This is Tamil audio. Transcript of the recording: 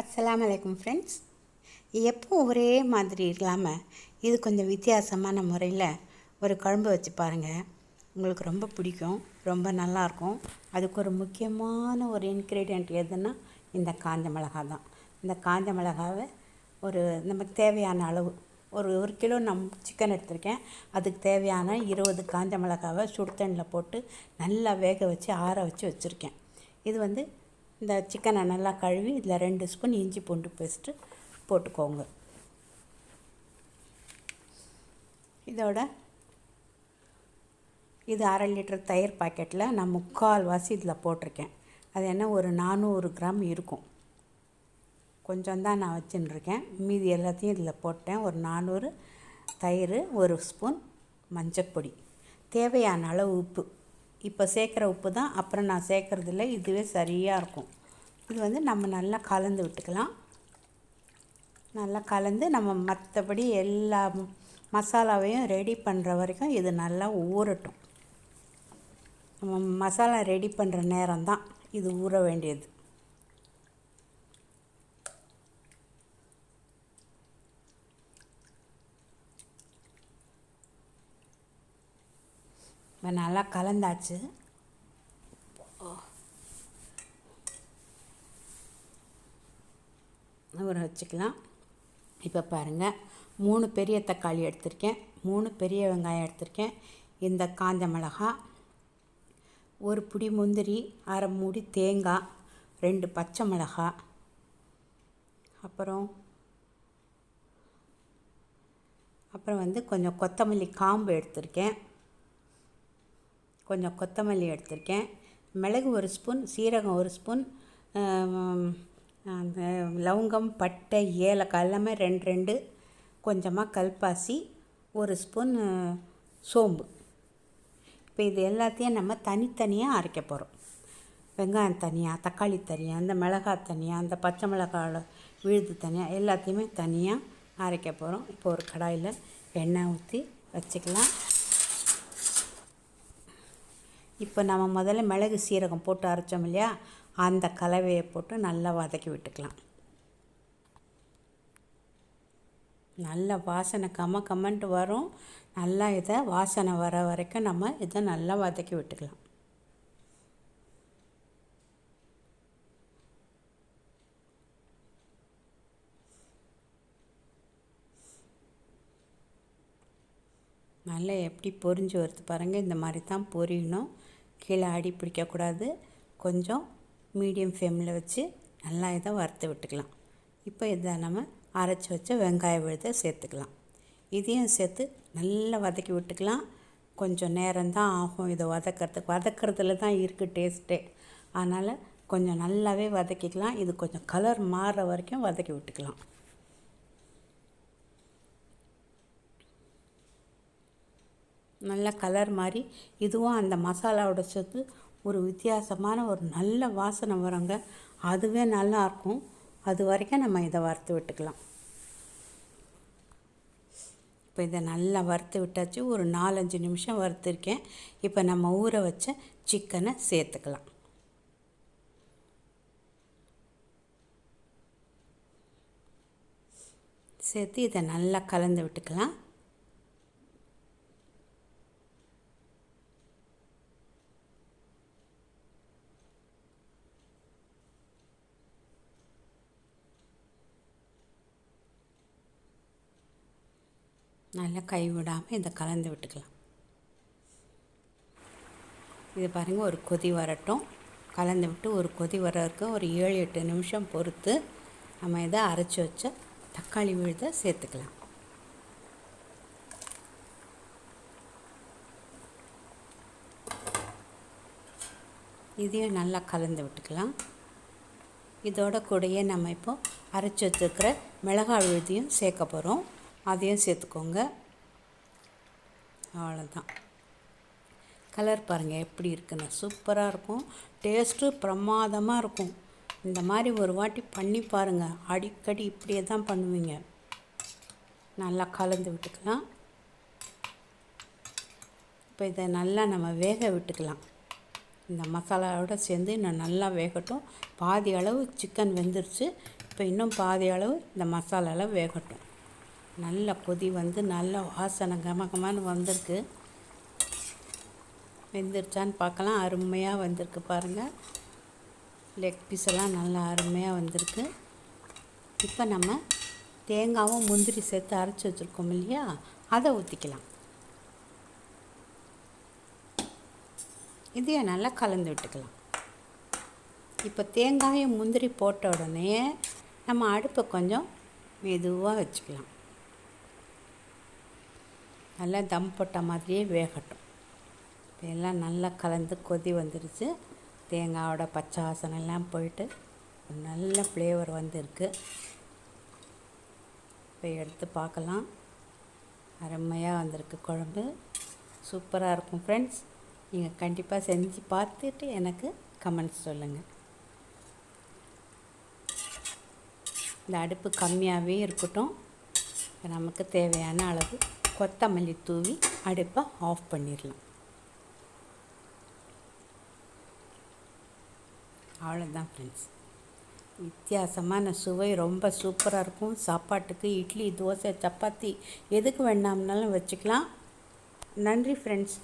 அஸ்ஸலாமு வலைக்கம் ஃப்ரெண்ட்ஸ் எப்போ ஒரே மாதிரி இல்லாமல் இது கொஞ்சம் வித்தியாசமான முறையில் ஒரு குழம்பு வச்சு பாருங்கள் உங்களுக்கு ரொம்ப பிடிக்கும் ரொம்ப நல்லாயிருக்கும். அதுக்கு ஒரு முக்கியமான ஒரு இன்க்ரீடியண்ட் எதுன்னா இந்த காஞ்ச மிளகா தான். இந்த காஞ்ச மிளகாவை ஒரு நமக்கு தேவையான அளவு ஒரு ஒரு கிலோ நம் சிக்கன் எடுத்திருக்கேன். அதுக்கு தேவையான இருபது காஞ்ச மிளகாவை சுடு தண்ணியில் போட்டு நல்லா வேக வச்சு ஆற வச்சு வச்சுருக்கேன். இது வந்து இந்த சிக்கனை நல்லா கழுவி இதில் ரெண்டு ஸ்பூன் இஞ்சி பூண்டு பேஸ்ட்டு போட்டுக்கோங்க. இதோட இது அரை லிட்டர் தயிர் பாக்கெட்டில் நான் முக்கால் வாசி இதில் போட்டிருக்கேன். அது என்ன ஒரு நானூறு கிராம் இருக்கும். கொஞ்சம் தான் நான் வச்சுட்டுருக்கேன் மீதி எல்லாத்தையும் இதில் போட்டேன். ஒரு நானூறு தயிர் ஒரு ஸ்பூன் மஞ்சப்பொடி. தேவையான அளவு உப்பு. இப்போ சேர்க்குற உப்பு தான். அப்புறம் நான் சேர்க்குறதில்ல. இதுவே சரியாக இருக்கும். இது வந்து நம்ம நல்லா கலந்து விட்டுக்கலாம். நல்லா கலந்து நம்ம மற்றபடி எல்லா மசாலாவையும் ரெடி பண்ணுற வரைக்கும் இது நல்லா ஊறட்டும். நம்ம மசாலா ரெடி பண்ணுற நேரம் தான் இது ஊற வேண்டியது. இப்போ நல்லா கலந்தாச்சு. ஊற வச்சுக்கலாம். இப்போ பாருங்கள் மூணு பெரிய தக்காளி எடுத்திருக்கேன். மூணு பெரிய வெங்காயம் எடுத்திருக்கேன். இந்த காஞ்ச மிளகா ஒரு பிடி முந்திரி அரை மூடி தேங்காய் ரெண்டு பச்சை மிளகா அப்புறம் அப்புறம் வந்து கொஞ்சம் கொத்தமல்லி காம்பு எடுத்திருக்கேன். கொஞ்சம் கொத்தமல்லி எடுத்திருக்கேன். மிளகு ஒரு ஸ்பூன் சீரகம் ஒரு ஸ்பூன் அந்த லவங்கம் பட்டை ஏலக்காய் எல்லாமே ரெண்டு ரெண்டு. கொஞ்சமாக கல்பாசி ஒரு ஸ்பூன் சோம்பு. இப்போ இது எல்லாத்தையும் நம்ம தனித்தனியாக அரைக்க போகிறோம் வெங்காயம் தனியாக தக்காளி தனியாக அந்த மிளகாய் தனியாக அந்த பச்சை மிளகாய் விழுது தனியாக எல்லாத்தையுமே தனியாக அரைக்க போகிறோம் இப்போ ஒரு கடாயில் எண்ணெய் ஊற்றி வச்சுக்கலாம். இப்போ நம்ம முதல்ல மிளகு சீரகம் போட்டு அரைச்சோம் இல்லையா? அந்த கலவையை போட்டு நல்லா வதக்கி விட்டுக்கலாம். நல்லா வாசனை கம கம்மன்ட்டு வரும். நல்லா இதை வாசனை வர வரைக்கும் நம்ம இதை நல்லா வதக்கி விட்டுக்கலாம். நல்லா எப்படி பொரிஞ்சு வருது பாருங்கள் இந்த மாதிரி தான் பொரியணும். கீழே அடி பிடிக்கக்கூடாது. கொஞ்சம் மீடியம் ஃப்ளேமில் வச்சு நல்லா இதை வறுத்து விட்டுக்கலாம். இப்போ இதை நம்ம அரைச்சி வச்ச வெங்காய விழுதை சேர்த்துக்கலாம். இதையும் சேர்த்து நல்லா வதக்கி விட்டுக்கலாம். கொஞ்சம் நேரம்தான் ஆகும் இதை வதக்கிறதுக்கு. வதக்கிறதுல தான் இருக்குது டேஸ்ட்டே. அதனால் கொஞ்சம் நல்லாவே வதக்கிக்கலாம். இது கொஞ்சம் கலர் மாறுற வரைக்கும் வதக்கி விட்டுக்கலாம். நல்ல கலர் மாதிரி இதுவும் அந்த மசாலாவோட சேர்த்து ஒரு வித்தியாசமான ஒரு நல்ல வாசனை வருங்க. அதுவே நல்லாயிருக்கும் அது வரைக்கும் நம்ம இதை வறுத்து விட்டுக்கலாம். இப்போ இதை நல்லா வறுத்து விட்டாச்சு. ஒரு நாலஞ்சு நிமிஷம் வறுத்துருக்கேன். இப்போ நம்ம ஊற வச்ச சிக்கனை சேர்த்துக்கலாம். சேர்த்து இதை நல்லா கலந்து விட்டுக்கலாம். நல்லா கைவிடாமல் இதை கலந்து விட்டுக்கலாம். இது பாருங்கள் ஒரு கொதி வரட்டும். கலந்து விட்டு ஒரு கொதி வர வரைக்கும் ஒரு ஏழு எட்டு நிமிஷம் பொறுத்து நம்ம இதை அரைச்சி வச்ச தக்காளி விழுதை சேர்த்துக்கலாம். இதையும் நல்லா கலந்து விட்டுக்கலாம். இதோட கூடயே நம்ம இப்போ அரைச்சி வச்சுருக்கிற மிளகாய் விழுதியும் சேர்க்க போகிறோம் அதையும் சேர்த்துக்கோங்க. அவ்வளோதான் கலர் பாருங்கள் எப்படி இருக்குன்னு. சூப்பராக இருக்கும். டேஸ்ட்டு பிரமாதமாக இருக்கும். இந்த மாதிரி ஒரு வாட்டி பண்ணி பாருங்கள் அடிக்கடி இப்படியே தான் பண்ணுவீங்க. நல்லா கலந்து விட்டுக்கலாம். இப்போ இதை நல்லா நம்ம வேக விட்டுக்கலாம். இந்த மசாலாவோட சேர்ந்து இன்னும் நல்லா வேகட்டும். பாதி அளவு சிக்கன் வெந்துருச்சு. இப்போ இன்னும் பாதி அளவு இந்த மசாலாவில் வேகட்டும். நல்ல கொதி வந்து நல்ல வாசனை கமகமான்னு வந்திருக்கு. வெந்துருச்சான்னு பார்க்கலாம். அருமையாக வந்திருக்கு பாருங்கள் லெக் பீஸ் எல்லாம் நல்லா அருமையாக வந்திருக்கு. இப்போ நம்ம தேங்காவும் முந்திரி சேர்த்து அரைச்சி வச்சுருக்கோம் இல்லையா? அதை ஊற்றிக்கலாம் இதையும் நல்லா கலந்து விட்டுக்கலாம். இப்போ தேங்காயும் முந்திரி போட்ட உடனே நம்ம அடுப்பை கொஞ்சம் மெதுவாக வச்சுக்கலாம். நல்லா தம் போட்ட மாதிரியே வேகட்டும். இப்போ எல்லாம் நல்லா கலந்து கொதி வந்துருச்சு. தேங்காயோட பச்சை வாசனை எல்லாம் போயிட்டு நல்ல ஃப்ளேவர் வந்திருக்கு. இப்போ எடுத்து பார்க்கலாம். அருமையாக வந்திருக்கு குழம்பு. சூப்பராக இருக்கும் ஃப்ரெண்ட்ஸ் நீங்கள் கண்டிப்பாக செஞ்சு பார்த்துட்டு எனக்கு கமெண்ட்ஸ் சொல்லுங்கள் இந்த அடுப்பு கம்மியாகவே இருக்கட்டும். இப்போ நமக்கு தேவையான அளவு கொத்தமல்லி தூவி அடுப்பை ஆஃப் பண்ணிடலாம். அவ்வளோதான் ஃப்ரெண்ட்ஸ் வித்தியாசமான சுவை ரொம்ப சூப்பராக இருக்கும். சாப்பாட்டுக்கு இட்லி தோசை சப்பாத்தி எதுக்கு வேண்டாம்னாலும் வச்சுக்கலாம். நன்றி ஃப்ரெண்ட்ஸ்